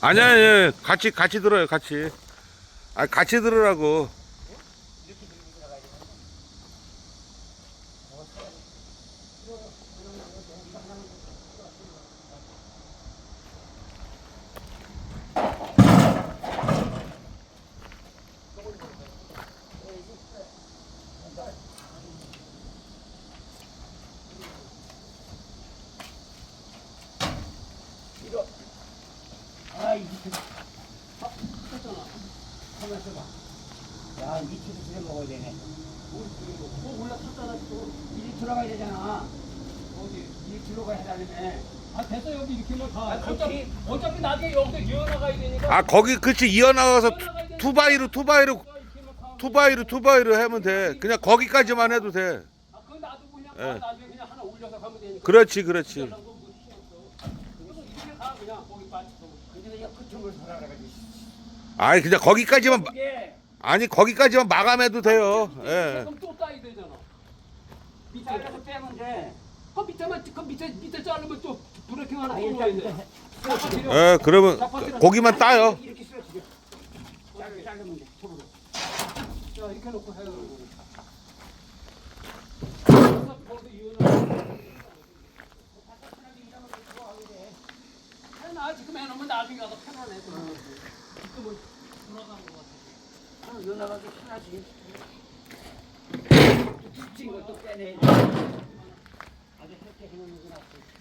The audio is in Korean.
아니야, 아니야. 같이, 같이 들어요, 같이. 아, 같이 들으라고. 아, 이 밑에. 아, 했잖아. 야, 이 밑에도 그래 먹어야 되네. 뭐 올라탔잖아, 또. 이리 들어가야 되잖아. 어디? 이리 들어가야 되다며. 아 됐어 여기 이렇게만 가. 아, 어차피 어차피 나중에 여기서 이어나가야 되니까. 아, 거기, 그치, 이어나가서 투- 투바이로, 투바이로, 이렇게만 가. 투바이로, 투바이로 하면 돼. 그냥 거기까지만 해도 돼. 아 그건 나도 그냥 예. 가. 나중에 그냥 하나 올려서 가면 되니까. 그렇지, 그렇지. 그래서 뭐 신경 써. 그래서 이렇게 가 그냥 거기 빠지고. 근데 그냥 그쪽을 살아가야지. 아니, 그냥 거기까지만, 마- 이게 아니, 거기까지만 마감해도 돼요. 예. 그럼 또 따야 되잖아. 밑에 잘라서 빼면 돼. 그 밑에만 그 밑에 밑에 자르면 또 브레이킹 하나 아, 뚫어야 일단 돼. 예, 그러면 고기만 따요. 이렇게 쓰러지게. 자르- 자르면 돼. 손으로. 자 이렇게 놓고 해요. 그래서 거기서 이어나가. 나 지금 해놓으면 나중에 가서 편안해. 지금은 돌아가는 것 같아. 어, 연락하기 편하지. 붙인 것도 빼내. 아주 헬게 해놓는 게 낫지.